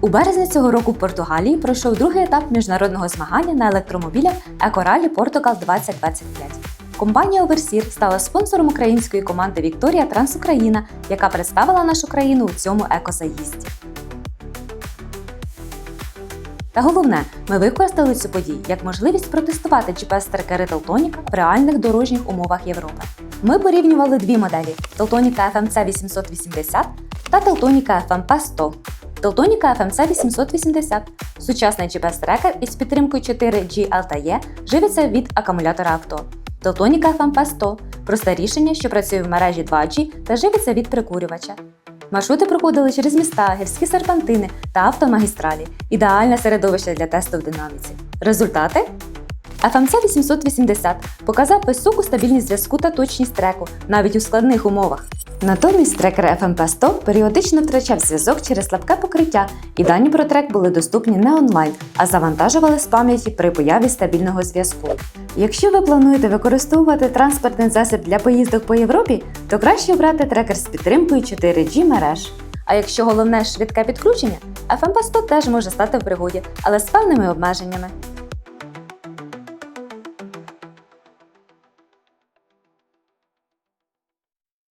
У березні цього року в Португалії пройшов другий етап міжнародного змагання на електромобілях Екоралі Португал 2025. Компанія Оверсір стала спонсором української команди Вікторія Транс Україна, яка представила нашу країну у цьому екозаїзді. Та головне, ми використали цю подію як можливість протестувати GPS-трекери Телтоніка в реальних дорожніх умовах Європи. Ми порівнювали дві моделі: Телтоніка FMC 880 та Телтоніка FMP 100. Телтоніка FMC 880 сучасний GPS-трекер із підтримкою 4G LTE живиться від акумулятора авто. Телтоніка FMP 100 просте рішення, що працює в мережі 2G та живиться від прикурювача. Маршрути проходили через міста, гірські серпантини та автомагістралі. Ідеальне середовище для тесту в динаміці. Результати? FMC 880 показав високу стабільність зв'язку та точність треку навіть у складних умовах. Натомість трекер FMP 100 періодично втрачав зв'язок через слабке покриття, і дані про трек були доступні не онлайн, а завантажували з пам'яті при появі стабільного зв'язку. Якщо ви плануєте використовувати транспортний засіб для поїздок по Європі, то краще обрати трекер з підтримкою 4G мереж. А якщо головне швидке підключення, FMP 100 теж може стати в пригоді, але з певними обмеженнями.